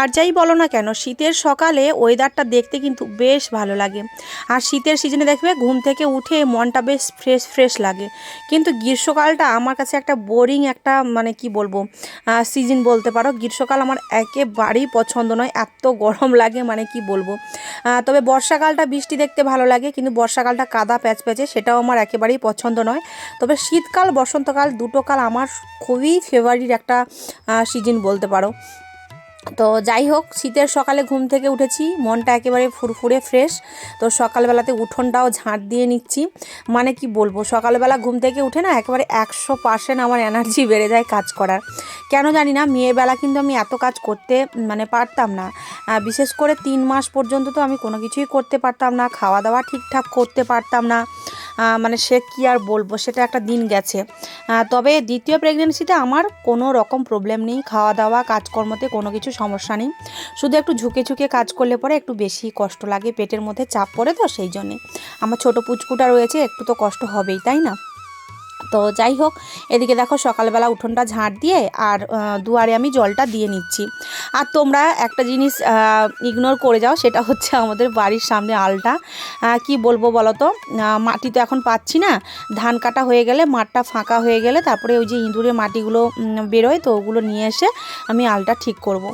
আর যাই বলো না কেন, শীতের সকালে ওয়েদারটা দেখতে কিন্তু বেশ ভালো লাগে। আর শীতের সিজনে দেখবে ঘুম থেকে উঠে মনটা বেশ ফ্রেশ ফ্রেশ লাগে। কিন্তু গ্রীষ্মকালটা আমার কাছে একটা বোরিং একটা মানে কি বলব সিজন বলতে পারো। গ্রীষ্মকাল আমার একেবারেই পছন্দ নয়, এত গরম লাগে মানে কি বলব। তবে বর্ষাকালটা বৃষ্টি দেখতে ভালো লাগে, কিন্তু বর্ষাকালটা কাদা প্যাচ প্যাচে সেটাও আমার একেবারেই পছন্দ নয়। তবে শীতকাল, বসন্তকাল দুটো কাল আমার খুবই ফেভারিট একটা সিজন বলতে পারো। তো যাই হোক, শীতের সকালে ঘুম থেকে উঠেছি, মনটা একেবারে ফুরফুরে ফ্রেশ তো সকালবেলাতে উঠোনটাও ঝাঁট দিয়ে নিচ্ছি। মানে কি বলব, সকালবেলা ঘুম থেকে উঠে না একেবারে একশো পার্সেন্ট আমার এনার্জি বেড়ে যায় কাজ করার। কেন জানি না মেয়েবেলা কিন্তু আমি এত কাজ করতে মানে পারতাম না। বিশেষ করে তিন মাস পর্যন্ত তো আমি কোনো কিছুই করতে পারতাম না খাওয়া দাওয়া ঠিকঠাক করতে পারতাম না। মানে সে কী আর বলব, সেটা একটা দিন গেছে। তবে দ্বিতীয় প্রেগনেন্সিতে আমার কোনো রকম প্রবলেম নেই খাওয়া দাওয়া কাজকর্মতে কোনো কিছু সমস্যা নেই। শুধু একটু ঝুঁকে ঝুঁকে কাজ করলে পরে একটু বেশি কষ্ট লাগে, পেটের মধ্যে চাপ পড়ে তো সেই জন্যে। আমার ছোটো পুচকুটা রয়েছে, একটু তো কষ্ট হবেই, তাই না? তো যাই হোক, এদিকে দেখো সকালবেলা উঠোনটা ঝাঁট দিয়ে আর দুয়ারে আমি জলটা দিয়ে নিচ্ছি। আর তোমরা একটা জিনিস ইগনোর করে যাও, সেটা হচ্ছে আমাদের বাড়ির সামনে আলটা। কি বলব বলো তো? মাটি তো এখন পাচ্ছি না। ধান কাটা হয়ে গেলে মাঠটা ফাঁকা হয়ে গেলে তারপরে ওই যে ইঁদুরে মাটিগুলো বেরোয় তো ওগুলো নিয়ে এসে আমি আলটা ঠিক করব।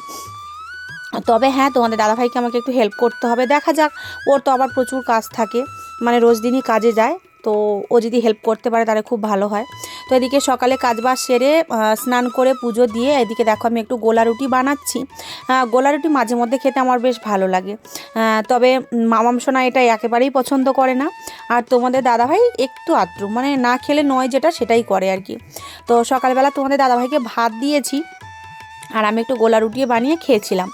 তবে হ্যাঁ তোমাদের দাদাভাইকে আমাকে একটু হেল্প করতে হবে। দেখা যাক, ওর তো আবার প্রচুর কাজ থাকে। মানে রোজ দিনই কাজে যায়। তো ও যদি হেল্প করতে পারে তাহলে খুব ভালো হয়। তো এদিকে সকালে কাজবাজ সেরে স্নান করে পুজো দিয়ে এদিকে দেখো আমি একটু গোলা রুটি বানাচ্ছি। গোলা রুটি মাঝে মধ্যে খেতে আমার বেশ ভালো লাগে। তবে মামাম সোনা এটা একেবারেই পছন্দ করে না। আর তোমাদের দাদাভাই একটু আত্রু মানে না খেলে নয় যেটা সেটাই করে আর কি। তো সকালবেলা তোমাদের দাদাভাইকে ভাত দিয়েছি। আর আমি একটু গোলা রুটিয়ে বানিয়ে খেয়েছিলাম।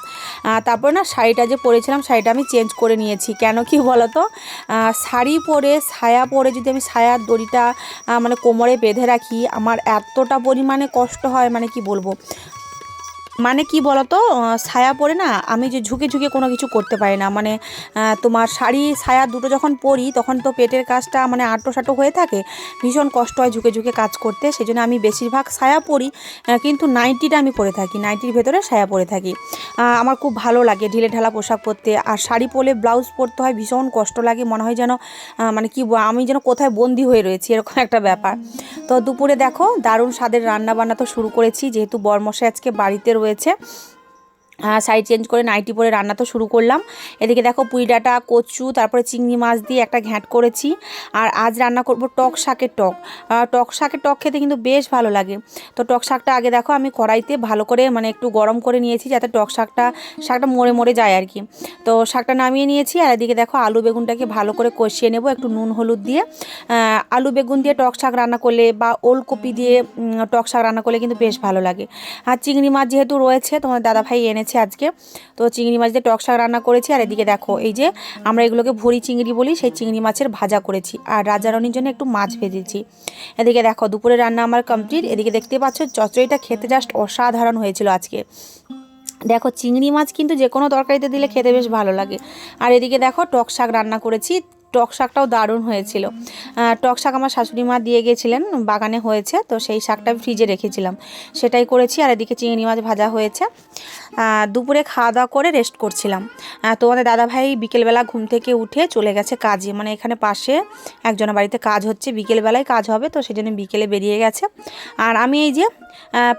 তারপর না শাড়িটা যে পরেছিলাম শাড়িটা আমি চেঞ্জ করে নিয়েছি। কেন কি বলতো? শাড়ি পরে, ছায়া পরে যদি আমি ছায়ার দড়িটা মানে কোমরে বেঁধে রাখি, আমার এতটা পরিমাণে কষ্ট হয় মানে কি বলব? মানে কি বলতো? ছায়া পরে না, আমি যে ঝুঁকে ঝুঁকে কোনো কিছু করতে পারি না। মানে তোমার শাড়ি, ছায়া দুটো যখন পরি, তখন তো পেটের কাজটা মানে আটো সাটো হয়ে থাকে। ভীষণ কষ্ট হয় ঝুঁকে ঝুঁকে কাজ করতে সেই জন্য আমি বেশিরভাগ ছায়া পরি কিন্তু নাইটিটা আমি পরে থাকি, নাইটির ভেতরে ছায়া পরে থাকি। আমার খুব ভালো লাগে ঢিলে ঢালা পোশাক পরতে, আর শাড়ি পরলে ব্লাউজ পরতে হয়, ভীষণ কষ্ট লাগে, মনে হয় যেন মানে কি আমি যেন কোথায় বন্দি হয়ে রয়েছি, এরকম একটা ব্যাপার। তো দুপুরে দেখো, দারুণ স্বাদের রান্না বান্না তো শুরু করেছি, যেহেতু বরমশাই আজকে বাড়িতে রয়েছে। সাইড চেঞ্জ করে নাইটি পরে রান্না তো শুরু করলাম। এদিকে দেখো পুঁই ডাঁটা, কচু, তারপরে চিংড়ি মাছ দিয়ে একটা ঘ্যাঁট করেছি। আর আজ রান্না করব টক শাকের টক। টক শাকের টক খেতে কিন্তু বেশ ভালো লাগে। তো টক শাকটা আগে দেখো আমি কড়াইতে ভালো করে মানে একটু গরম করে নিয়েছি যাতে টক শাকটা শাকটা মরে মরে যায় আর কি। তো শাকটা নামিয়ে নিয়েছি আর এদিকে দেখো আলু বেগুনটাকে ভালো করে কষিয়ে নেব একটু নুন, হলুদ দিয়ে। আলু বেগুন দিয়ে টক শাক রান্না করলে বা ওলকপি দিয়ে টক শাক রান্না করলে কিন্তু বেশ ভালো লাগে। আর চিংড়ি মাছ যেহেতু রয়েছে তোমার দাদাভাই এনেছে আজকে। তো চিংড়ি মাছ দিয়ে টক শাক রান্না করেছি। আর এদিকে দেখো, এই যে আমরা এগুলোকে ভরি চিংড়ি বলি, সেই চিংড়ি মাছের ভাজা করেছি। আর রাজারানির জন্য একটু মাছ ভেজেছি। এদিকে দেখো, দুপুরে রান্না আমার কমপ্লিট এদিকে দেখতে পাচ্ছ চচড়িটা খেতে জাস্ট অসাধারণ হয়েছিল আজকে। দেখো, চিংড়ি মাছ কিন্তু যে কোনো তরকারিতে দিলে খেতে বেশ ভালো লাগে। আর এদিকে দেখো, টক শাক রান্না করেছি। টক শাকটাও দারুণ হয়েছিল। টক শাক আমার শাশুড়ি মা দিয়ে গেছিলেন, বাগানে হয়েছে, তো সেই শাকটা ফ্রিজে রেখেছিলাম। সেটাই করেছি, আর এদিকে চিংড়ি মাছ ভাজা হয়েছে। দুপুরে খাওয়া দাওয়া করে রেস্ট করছিলাম। তোমাদের দাদাভাই বিকেলবেলা ঘুম থেকে উঠে চলে গেছে কাজে। মানে এখানে পাশে একজনের বাড়িতে কাজ হচ্ছে, বিকেলবেলায় কাজ হবে, তো সেই জন্য বিকেলে বেরিয়ে গেছে। আর আমি এই যে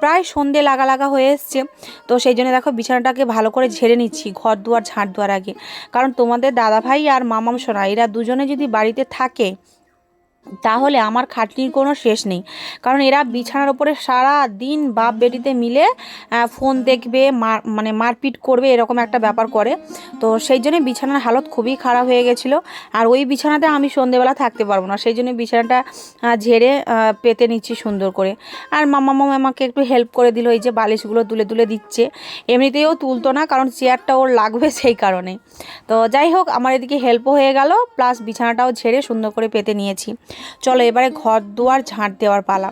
প্রায় সন্ধে লাগা লাগা হয়ে এসছে। তো সেই জন্য দেখো বিছানাটাকে ভালো করে ঝেড়ে নিচ্ছি, ঘর দুয়ার, ঝাঁট দুয়ার আগে। কারণ তোমাদের দাদাভাই আর মামাম সোনা, এরা দুজনে যদি বাড়িতে থাকে তাহলে আমার খাটনির কোনো শেষ নেই। কারণ এরা বিছানার ওপরে সারা দিন বাপ বেটিতে মিলে ফোন দেখবে, মার মানে মারপিট করবে, এরকম একটা ব্যাপার করে। তো সেই জন্য বিছানার হালত খুবই খারাপ হয়ে গেছিল। আর ওই বিছানাতে আমি সন্ধেবেলা থাকতে পারব না। সেই জন্য বিছানাটা ঝেড়ে পেতে নিচ্ছি সুন্দর করে। আর মামা মামা আমাকে একটু হেল্প করে দিল, এই যে বালিশগুলো তুলে তুলে দিচ্ছে। এমনিতেও তুলতো না, কারণ চেয়ারটা ওর লাগবে সেই কারণে। তো যাই হোক, আমার এদিকে হেল্পও হয়ে গেল প্লাস বিছানাটাও ঝেড়ে সুন্দর করে পেতে নিয়েছি। চলো এবারে ঘর দুয়ার ঝাঁট দেওয়ার পালা।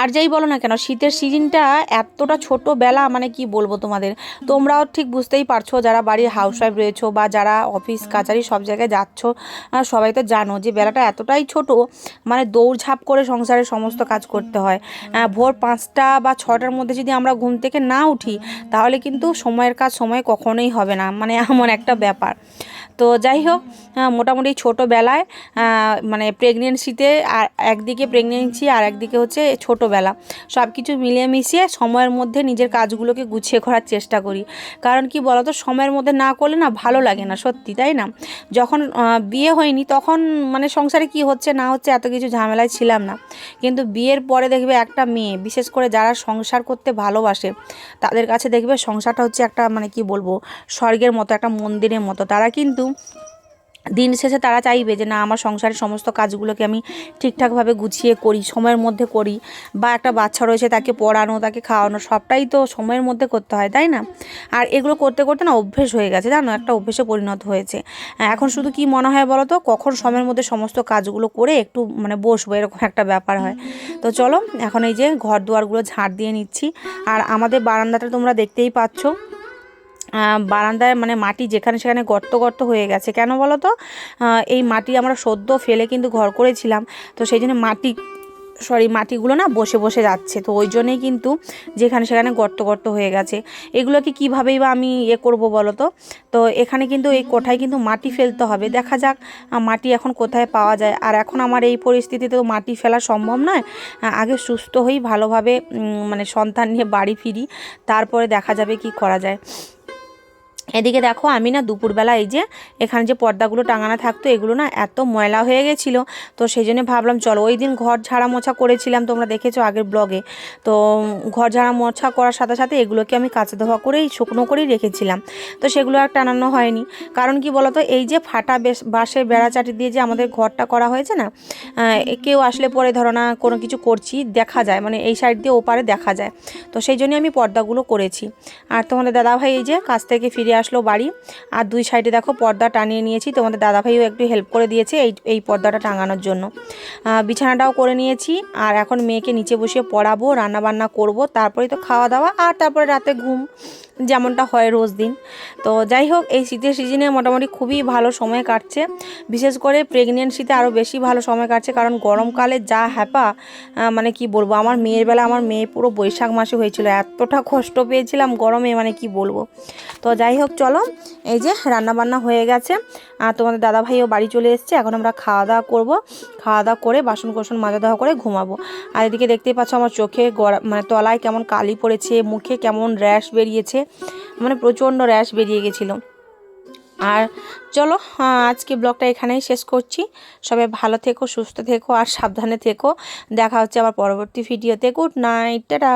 আর যাই বলো না কেন, শীতের সিজনটা এতটা ছোট বেলা মানে কি বলব তোমাদের? তোমরাও ঠিক বুঝতেই পারছ, যারা বাড়ির হাউসওয়াইফ রয়েছো বা যারা অফিস কাচারি সব জায়গায় যাচ্ছ সবাই তো জানো যে বেলাটা এতটাই ছোট মানে দৌড়ঝাঁপ করে সংসারের সমস্ত কাজ করতে হয়। ভোর পাঁচটা বা ছটার মধ্যে যদি আমরা ঘুম থেকে না উঠি, তাহলে কিন্তু সময়ের কাজ সময় কখনোই হবে না মানে এমন একটা ব্যাপার। তো যাই হোক মোটামুটি ছোটোবেলায় মানে প্রেগনেন্সিতে আর একদিকে প্রেগনেন্সি আর একদিকে হচ্ছে ছোটোবেলা। সব কিছু মিলিয়ে মিশিয়ে সময়ের মধ্যে নিজের কাজগুলোকে গুছিয়ে করার চেষ্টা করি। কারণ কি বলতো, সময়ের মধ্যে না করলে না ভালো লাগে না, সত্যি, তাই না? যখন বিয়ে হয়নি তখন মানে সংসারে কি হচ্ছে, না হচ্ছে এত কিছু ঝামেলায় ছিলাম না। কিন্তু বিয়ের পরে দেখবে একটা মেয়ে, বিশেষ করে যারা সংসার করতে ভালোবাসে, তাদের কাছে দেখবে সংসারটা হচ্ছে একটা মানে কি বলব, স্বর্গের মতো, একটা মন্দিরের মতো। তারা কিন্তু দিন শেষে তারা চাইবে যে, না, আমার সংসারের সমস্ত কাজগুলোকে আমি ঠিকঠাকভাবে গুছিয়ে করি, সময়ের মধ্যে করি। বা একটা বাচ্চা রয়েছে, তাকে পড়ানো, তাকে খাওয়ানো, সবটাই তো সময়ের মধ্যে করতে হয়, তাই না? আর এগুলো করতে করতে না অভ্যেস হয়ে গেছে, জানো? একটা অভ্যেসে পরিণত হয়েছে। এখন শুধু কি মনে হয় বলো তো? কখন সময়ের মধ্যে সমস্ত কাজগুলো করে একটু মানে বসবো, এরকম একটা ব্যাপার হয়। তো চলো, এখন এই যে ঘর দুয়ারগুলো ঝাড় দিয়ে নিচ্ছি। আর আমাদের বারান্দাটা তোমরা দেখতেই পাচ্ছ। বারান্দায় মানে মাটি যেখানে সেখানে গর্ত গর্ত হয়ে গেছে। কেন বলো তো এই মাটি আমরা সদ্য ফেলে কিন্তু ঘর করেছিলাম। তো সেই জন্য মাটি সরি মাটিগুলো না বসে বসে যাচ্ছে। তো ওই জন্যেই কিন্তু যেখানে সেখানে গর্ত গর্ত হয়ে গেছে। এগুলোকে কীভাবেই বা আমি ইয়ে করব বলো তো তো এখানে কিন্তু এই কোঠায় কিন্তু মাটি ফেলতে হবে। দেখা যাক মাটি এখন কোথায় পাওয়া যায়। আর এখন আমার এই পরিস্থিতিতে তো মাটি ফেলা সম্ভব নয়। আগে সুস্থ হই, ভালোভাবে মানে সন্তান নিয়ে বাড়ি ফিরি। তারপরে দেখা যাবে কি করা যায়। এদিকে দেখো, আমি না দুপুরবেলা এই যে এখানে যে পর্দাগুলো টাঙানো থাকতো, এগুলো না এত ময়লা হয়ে গেছিল। তো সেই জন্য ভাবলাম, চলো ওই দিন ঘর ঝাড়া মোছা করেছিলাম, তোমরা দেখেছ আগের ব্লগে। তো ঘর ঝাড়া মোছা করার সাথে সাথে এগুলোকে আমি কাঁচা ধোয়া করেই, শুকনো করেই রেখেছিলাম। তো সেগুলো আর টানানো হয়নি। কারণ কি বলতো, এই যে ফাটা বেশ, বাঁশের বেড়া চাটি দিয়ে যে আমাদের ঘরটা করা হয়েছে না কেউ আসলে পরে ধরো না কোনো কিছু করছি, দেখা যায়। মানে এই সাইড দিয়ে ওপারে দেখা যায়। তো সেই জন্য আমি পর্দাগুলো করেছি। আর তোমাদের দাদাভাই এই যে কাজ থেকে ফিরে আসলো বাড়ি। আর দুই সাইডে দেখো পর্দা টানিয়ে নিয়েছি। তোমাদের দাদাভাইও একটু হেল্প করে দিয়েছে এই এই পর্দাটা টাঙানোর জন্য। বিছানাটাও করে নিয়েছি। আর এখন মেয়েকে নিচে বসিয়ে পড়াবো রান্না বান্না করব। তারপরেই তো খাওয়া দাওয়া। আর তারপরে রাতে ঘুম। যেমনটা হয় রোজ দিন। তো যাই হোক, এই শীতের সিজনে মোটামুটি খুবই ভালো সময় কাটছে। বিশেষ করে প্রেগনেন্সিতে আরও বেশি ভালো সময় কাটছে, কারণ গরমকালে যা হ্যাপা মানে কি বলব, আমার মেয়ের বেলা আমার মেয়ে পুরো বৈশাখ মাসে হয়েছিল। এতটা কষ্ট পেয়েছিলাম গরমে মানে কি বলব। তো যাই হোক, চলো, এই যে রান্নাবান্না হয়ে গেছে। আর তোমাদের দাদাভাইও বাড়ি চলে এসেছে, এখন আমরা খাওয়া দাওয়া করব। খাওয়া দাওয়া করে বাসন কোসন মাজা দাওয়া করে ঘুমাবো। আর এদিকে দেখতেই পাচ্ছ আমার চোখে মানে তলায় কেমন কালি পড়েছে, মুখে কেমন র্যাশ বেরিয়েছে মানে প্রচণ্ড র্যাশ বেরিয়ে গেছিল। আর চলো আজকে ব্লগটা এখানেই শেষ করছি। সবাই ভালো থেকো, সুস্থ থেকো, আর সাবধানে থেকো। দেখা হচ্ছে আবার পরবর্তী ভিডিওতে। Good night, tata.